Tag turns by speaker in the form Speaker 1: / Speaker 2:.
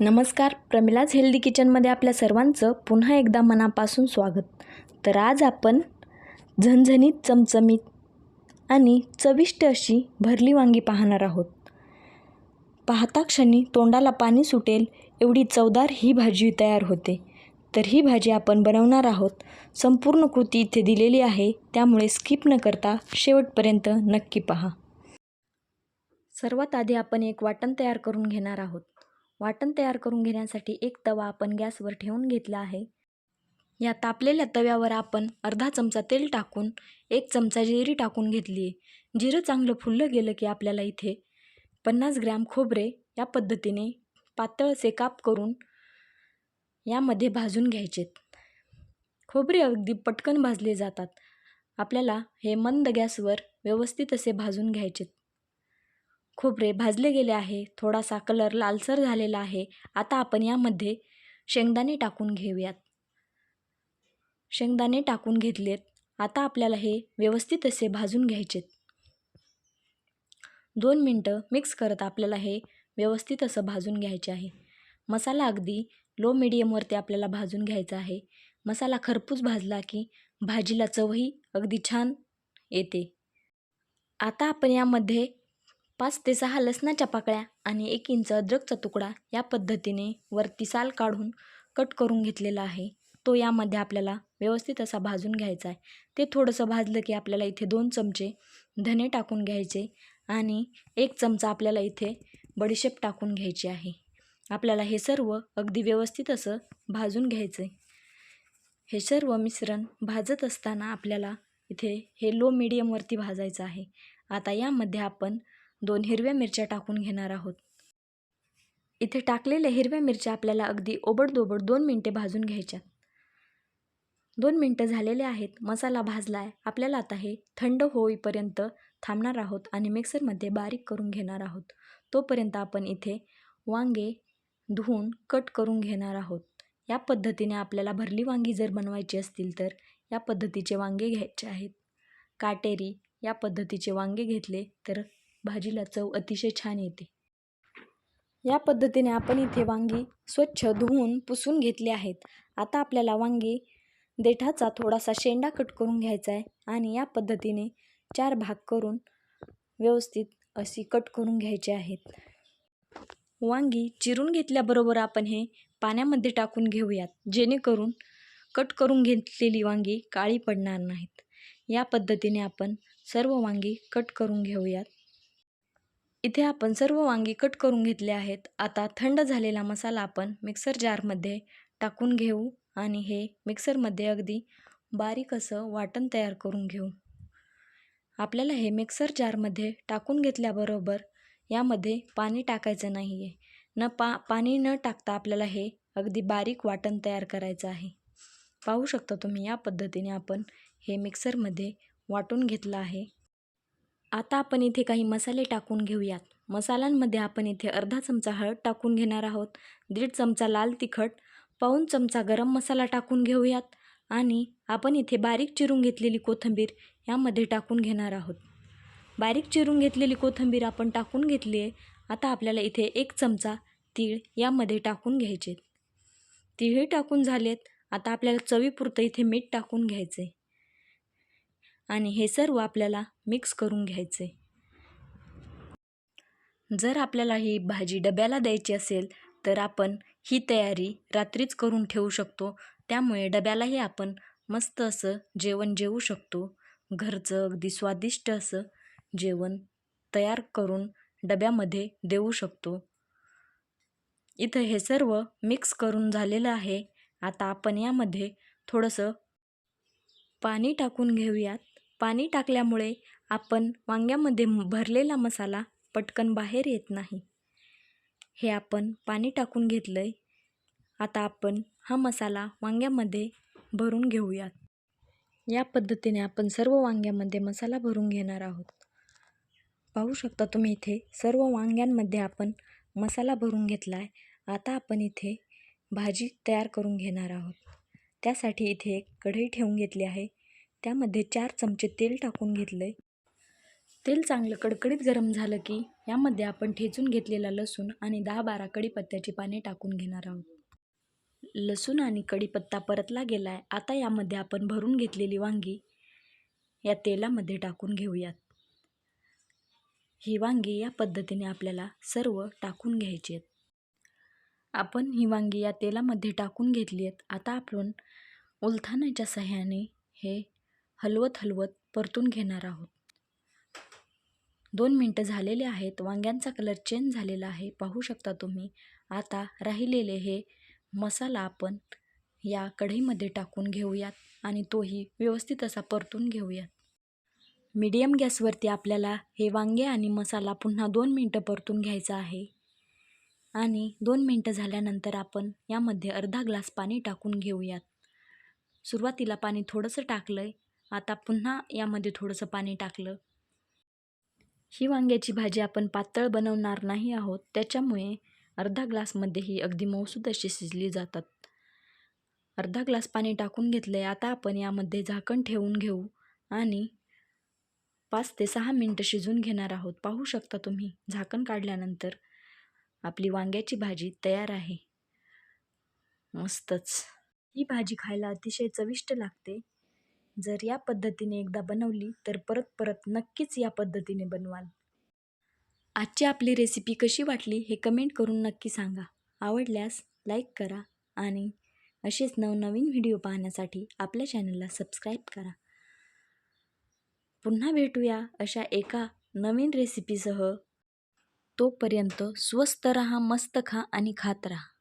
Speaker 1: नमस्कार प्रमिलाज हेल्दी किचनमध्ये आपल्या सर्वांचं पुन्हा एकदा मनापासून स्वागत. तर आज आपण झणझणीत चमचमीत आणि चविष्ट अशी भरली वांगी पाहणार आहोत. पाहता क्षणी तोंडाला पाणी सुटेल एवढी चवदार ही भाजी तयार होते. तर ही भाजी आपण बनवणार आहोत. संपूर्ण कृती इथे दिलेली आहे त्यामुळे स्किप न करता शेवटपर्यंत नक्की पहा. सर्वात आधी आपण एक वाटण तयार करून घेणार आहोत. वाटण तयार करून घेण्यासाठी एक तवा आपण गॅसवर ठेवून घेतला आहे. या तापलेल्या तव्यावर आपण अर्धा चमचा तेल टाकून एक चमचा जिरी टाकून घेतली आहे. जिरं चांगलं फुललं गेलं की आपल्याला इथे पन्नास ग्रॅम खोबरे या पद्धतीने पातळचे काप करून यामध्ये भाजून घ्यायचेत. खोबरे अगदी पटकन भाजले जातात. आपल्याला हे मंद गॅसवर व्यवस्थित असे भाजून घ्यायचेत. खोबरे भाजले गेले आहे. थोडासा कलर लालसर झालेला आहे. आता आपण यामध्ये शेंगदाणे टाकून घेऊयात. शेंगदाणे टाकून घेतलेत. आता आपल्याला हे व्यवस्थित असे भाजून घ्यायचेत. दोन मिनटं मिक्स करत आपल्याला हे व्यवस्थित असं भाजून घ्यायचे आहे. मसाला अगदी लो मिडियमवरती आपल्याला भाजून घ्यायचा आहे. मसाला खरपूस भाजला की भाजीला चवही अगदी छान येते. आता आपण यामध्ये पाच ते सहा लसणाच्या पाकळ्या आणि एक इंच अद्रकचा तुकडा या पद्धतीने वरती साल काढून कट करून घेतलेला आहे. तो यामध्ये आपल्याला व्यवस्थित असा भाजून घ्यायचा आहे. ते थोडंसं भाजलं की आपल्याला इथे दोन चमचे धने टाकून घ्यायचे आणि एक चमचा आपल्याला इथे बडीशेप टाकून घ्यायची आहे. आपल्याला हे सर्व अगदी व्यवस्थित असं भाजून घ्यायचं आहे हे सर्व मिश्रण भाजत असताना आपल्याला इथे हे लो मिडियमवरती भाजायचं आहे. आता यामध्ये आपण दोन हिरव्या मिरच्या टाकून घेणार आहोत. इथे टाकलेल्या हिरव्या मिरच्या आपल्याला अगदी ओबडदोबड दोन मिनटे भाजून घ्यायच्यात. दोन मिनटं झालेले आहेत. मसाला भाजला आहे आपल्याला आता हे थंड होईपर्यंत थांबणार आहोत आणि मिक्सरमध्ये बारीक करून घेणार आहोत. तोपर्यंत आपण इथे वांगे धुवून कट करून घेणार आहोत. या पद्धतीने आपल्याला भरली वांगी जर बनवायची असतील तर या पद्धतीचे वांगे घ्यायचे आहेत. काटेरी या पद्धतीचे वांगे घेतले तर भाजीला चव अतिशय छान येते. या पद्धतीने आपण इथे वांगी स्वच्छ धुवून पुसून घेतली आहेत. आता आपल्याला वांगी देठाचा थोडासा शेंडा कट करून घ्यायचा आहे आणि या पद्धतीने चार भाग करून व्यवस्थित अशी कट करून घ्यायचे आहेत. वांगी चिरून घेतल्याबरोबर आपण हे पाण्यामध्ये टाकून घेऊयात. जेणेकरून कट करून घेतलेली वांगी काळी पडणार नाहीत. या पद्धतीने आपण सर्व वांगी कट करून घेऊयात. इथे आपण सर्व वांगी कट करून घेतले आहेत. आता थंड झालेला मसाला आपण मिक्सर जारमध्ये टाकून घेऊ आणि हे मिक्सरमध्ये अगदी बारीक असं वाटण तयार करून घेऊ. आपल्याला हे मिक्सर जारमध्ये टाकून घेतल्याबरोबर यामध्ये पाणी टाकायचं नाही आहे न पा पाणी न टाकता आपल्याला हे अगदी बारीक वाटण तयार करायचं आहे. पाहू शकता तुम्ही या पद्धतीने आपण हे मिक्सरमध्ये वाटून घेतलं आहे. आता आपण इथे काही मसाले टाकून घेऊयात. मसाल्यांमध्ये आपण इथे अर्धा चमचा हळद टाकून घेणार आहोत दीड चमचा लाल तिखट पाऊण चमचा गरम मसाला टाकून घेऊयात आणि आपण इथे बारीक चिरून घेतलेली कोथिंबीर यामध्ये टाकून घेणार आहोत. बारीक चिरून घेतलेली कोथिंबीर आपण टाकून घेतली आहे. आता आपल्याला इथे एक चमचा तीळ यामध्ये टाकून घ्यायचे तीळही टाकून झालेत. आता आपल्याला चवीपुरतं इथे मीठ टाकून घ्यायचं आहे आणि हे सर्व आपल्याला मिक्स करून घ्यायचे. जर आपल्याला ही भाजी डब्याला द्यायची असेल तर आपण ही तयारी रात्रीच करून ठेवू शकतो. त्यामुळे डब्यालाही आपण मस्त असं जेवण जेवू शकतो. घरचं अगदी स्वादिष्ट असं जेवण तयार करून डब्यामध्ये देऊ शकतो. इथं हे सर्व मिक्स करून झालेलं आहे. आता आपण यामध्ये थोडंसं पाणी टाकून घेऊयात. पाणी टाकल्यामुळे आपण वांग्यामध्ये भरलेला मसाला पटकन बाहेर येत नाही. हे आपण पाणी टाकून घेतलं आहे आता आपण हा मसाला वांग्यामध्ये भरून घेऊयात. या पद्धतीने आपण सर्व वांग्यामध्ये मसाला भरून घेणार आहोत. पाहू शकता तुम्ही इथे सर्व वांग्यांमध्ये आपण मसाला भरून घेतला आहे आता आपण इथे भाजी तयार करून घेणार आहोत. त्यासाठी इथे एक कढई ठेवून घेतली आहे. त्यामध्ये चार चमचे तेल टाकून घेतलं आहे तेल चांगलं कडकडीत गरम झालं की यामध्ये आपण ठेचून घेतलेला लसूण आणि दहा बारा कढीपत्त्याची पाने टाकून घेणार आहोत. लसूण आणि कढीपत्ता परतला गेला आहे आता यामध्ये आपण भरून घेतलेली वांगी या तेलामध्ये टाकून घेऊयात. ही वांगी या पद्धतीने आपल्याला सर्व टाकून घ्यायची आहेत. आपण ही वांगी या तेलामध्ये टाकून घेतली आहेत. आता आपण उलथानाच्या सहाय्याने हे हलवत हलवत परतून घेणार आहोत. दोन मिनटं झालेले आहेत. वांग्यांचा कलर चेंज झालेला आहे. पाहू शकता तुम्ही. आता राहिलेले हे मसाला आपण या कढईमध्ये टाकून घेऊयात आणि तोही व्यवस्थित असा परतून घेऊयात. मीडियम गॅसवरती आपल्याला हे वांगे आणि मसाला पुन्हा दोन मिनटं परतून घ्यायचा आहे. आणि दोन मिनटं झाल्यानंतर आपण यामध्ये अर्धा ग्लास पाणी टाकून घेऊयात. सुरुवातीला पाणी थोडंसं टाकलं आहे आता पुन्हा यामध्ये थोडंसं पाणी टाकलं. ही वांग्याची भाजी आपण पातळ बनवणार नाही आहोत. त्याच्यामुळे अर्धा ग्लासमध्ये ही अगदी मऊसूद अशी शिजली जातात. अर्धा ग्लास पाणी टाकून घेतलं आहे आता आपण यामध्ये झाकण ठेवून घेऊ आणि पाच ते सहा मिनटं शिजून घेणार आहोत. पाहू शकता तुम्ही झाकण काढल्यानंतर आपली वांग्याची भाजी तयार आहे. मस्तच. ही भाजी खायला अतिशय चविष्ट लागते. जर या पद्धतीने एकदा बनवली तर परत परत नक्कीच या पद्धतीने बनवाल. आजची आपली रेसिपी कशी वाटली हे कमेंट करून नक्की सांगा. आवडल्यास लाईक करा आणि असेच नवनवीन व्हिडिओ पाहण्यासाठी आपल्या चॅनलला सबस्क्राईब करा. पुन्हा भेटूया अशा एका नवीन रेसिपीसह तोपर्यंत स्वस्त रहा मस्त खा आणि खात राहा.